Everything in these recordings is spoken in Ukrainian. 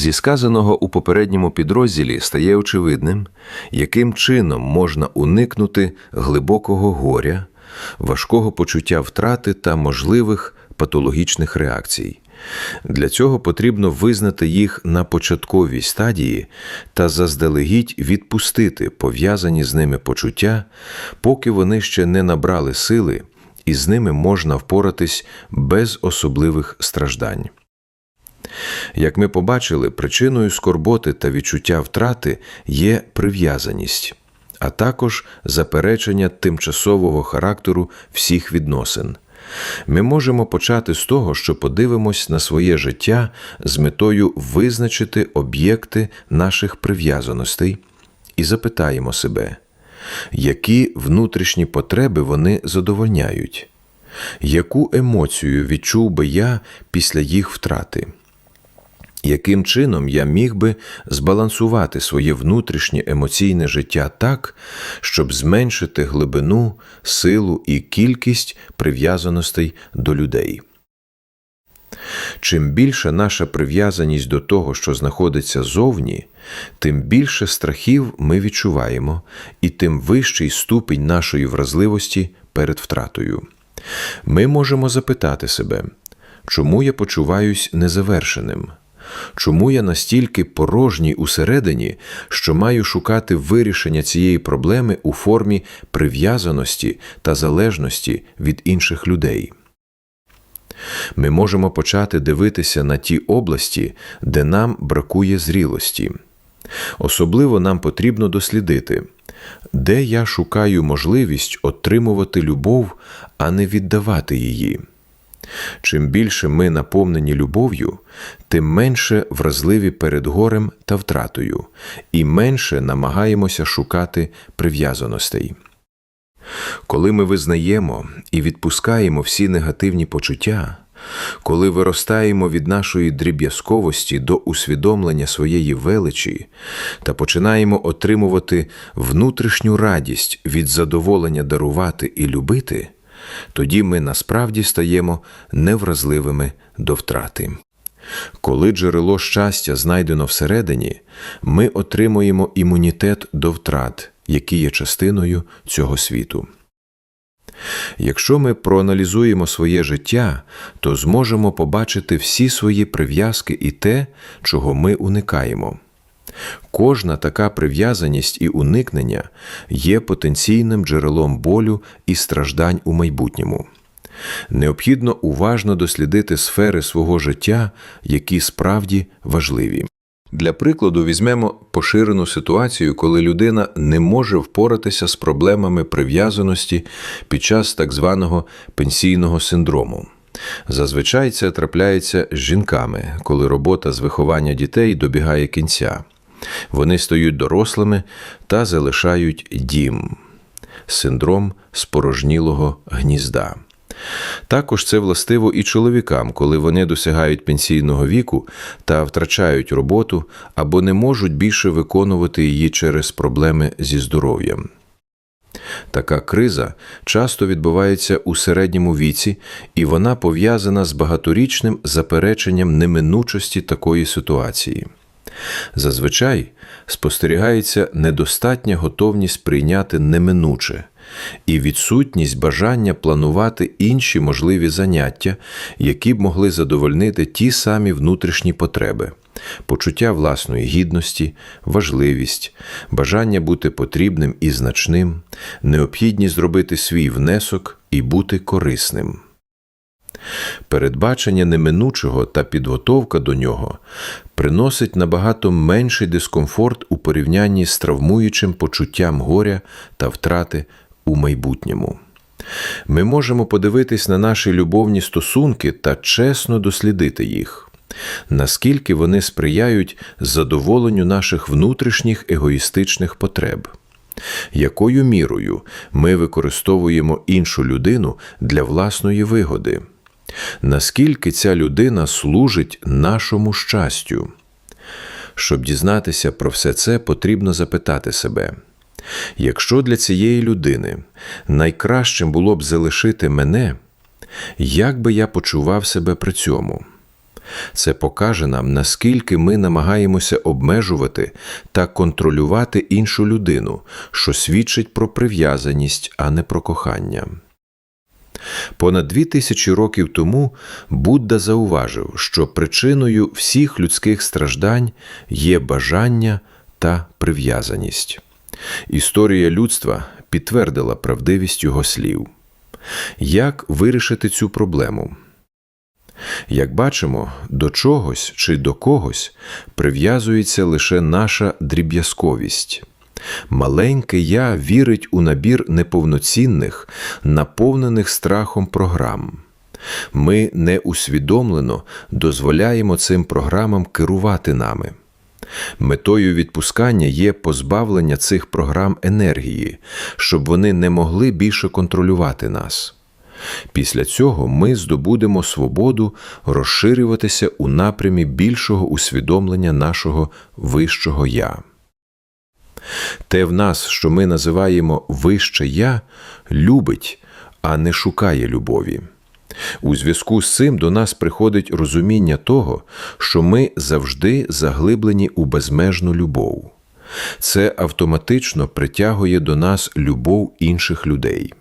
Зі сказаного у попередньому підрозділі стає очевидним, яким чином можна уникнути глибокого горя, важкого почуття втрати та можливих патологічних реакцій. Для цього потрібно визнати їх на початковій стадії та заздалегідь відпустити пов'язані з ними почуття, поки вони ще не набрали сили, і з ними можна впоратись без особливих страждань. Як ми побачили, причиною скорботи та відчуття втрати є прив'язаність, а також заперечення тимчасового характеру всіх відносин. Ми можемо почати з того, що подивимось на своє життя з метою визначити об'єкти наших прив'язаностей і запитаємо себе, які внутрішні потреби вони задовольняють, яку емоцію відчув би я після їх втрати яким чином я міг би збалансувати своє внутрішнє емоційне життя так, щоб зменшити глибину, силу і кількість прив'язаностей до людей. Чим більша наша прив'язаність до того, що знаходиться зовні, тим більше страхів ми відчуваємо, і тим вищий ступінь нашої вразливості перед втратою. Ми можемо запитати себе, чому я почуваюсь незавершеним? Чому я настільки порожній усередині, що маю шукати вирішення цієї проблеми у формі прив'язаності та залежності від інших людей? Ми можемо почати дивитися на ті області, де нам бракує зрілості. Особливо нам потрібно дослідити, де я шукаю можливість отримувати любов, а не віддавати її. Чим більше ми наповнені любов'ю, тим менше вразливі перед горем та втратою, і менше намагаємося шукати прив'язаностей. Коли ми визнаємо і відпускаємо всі негативні почуття, коли виростаємо від нашої дріб'язковості до усвідомлення своєї величі та починаємо отримувати внутрішню радість від задоволення дарувати і любити, тоді ми насправді стаємо невразливими до втрати. Коли джерело щастя знайдено всередині, ми отримуємо імунітет до втрат, які є частиною цього світу. Якщо ми проаналізуємо своє життя, то зможемо побачити всі свої прив'язки і те, чого ми уникаємо. Кожна така прив'язаність і уникнення є потенційним джерелом болю і страждань у майбутньому. Необхідно уважно дослідити сфери свого життя, які справді важливі. Для прикладу, візьмемо поширену ситуацію, коли людина не може впоратися з проблемами прив'язаності під час так званого пенсійного синдрому. Зазвичай це трапляється з жінками, коли робота з виховання дітей добігає кінця. Вони стають дорослими та залишають дім, синдром спорожнілого гнізда. Також це властиво і чоловікам, коли вони досягають пенсійного віку та втрачають роботу або не можуть більше виконувати її через проблеми зі здоров'ям. Така криза часто відбувається у середньому віці, і вона пов'язана з багаторічним запереченням неминучості такої ситуації. Зазвичай спостерігається недостатня готовність прийняти неминуче і відсутність бажання планувати інші можливі заняття, які б могли задовольнити ті самі внутрішні потреби. Почуття власної гідності, важливість, бажання бути потрібним і значним, необхідність зробити свій внесок і бути корисним. Передбачення неминучого та підготовка до нього приносить набагато менший дискомфорт у порівнянні з травмуючим почуттям горя та втрати у майбутньому. Ми можемо подивитись на наші любовні стосунки та чесно дослідити їх, наскільки вони сприяють задоволенню наших внутрішніх егоїстичних потреб. Якою мірою ми використовуємо іншу людину для власної вигоди? Наскільки ця людина служить нашому щастю? Щоб дізнатися про все це, потрібно запитати себе. Якщо для цієї людини найкращим було б залишити мене, як би я почував себе при цьому? Це покаже нам, наскільки ми намагаємося обмежувати та контролювати іншу людину, що свідчить про прив'язаність, а не про кохання. Понад дві тисячі років тому Будда зауважив, що причиною всіх людських страждань є бажання та прив'язаність. Історія людства підтвердила правдивість його слів. Як вирішити цю проблему? Як бачимо, до чогось чи до когось прив'язується лише наша дріб'язковість. Маленьке я вірить у набір неповноцінних, наповнених страхом програм. Ми неусвідомлено дозволяємо цим програмам керувати нами. Метою відпускання є позбавлення цих програм енергії, щоб вони не могли більше контролювати нас. Після цього ми здобудемо свободу розширюватися у напрямі більшого усвідомлення нашого вищого я. Те в нас, що ми називаємо вище я, любить, а не шукає любові. У зв'язку з цим до нас приходить розуміння того, що ми завжди заглиблені у безмежну любов. Це автоматично притягує до нас любов інших людей.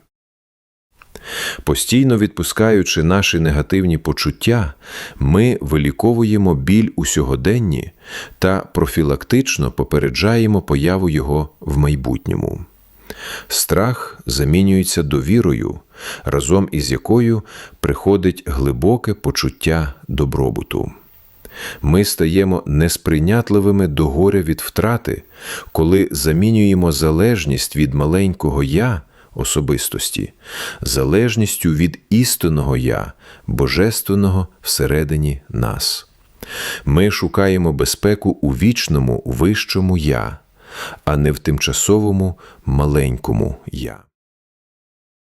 Постійно відпускаючи наші негативні почуття, ми виліковуємо біль у сьогоденні та профілактично попереджаємо появу його в майбутньому. Страх замінюється довірою, разом із якою приходить глибоке почуття добробуту. Ми стаємо несприйнятливими до горя від втрати, коли замінюємо залежність від маленького я особистості, залежністю від істинного я, божественного всередині нас. Ми шукаємо безпеку у вічному вищому я, а не в тимчасовому маленькому я.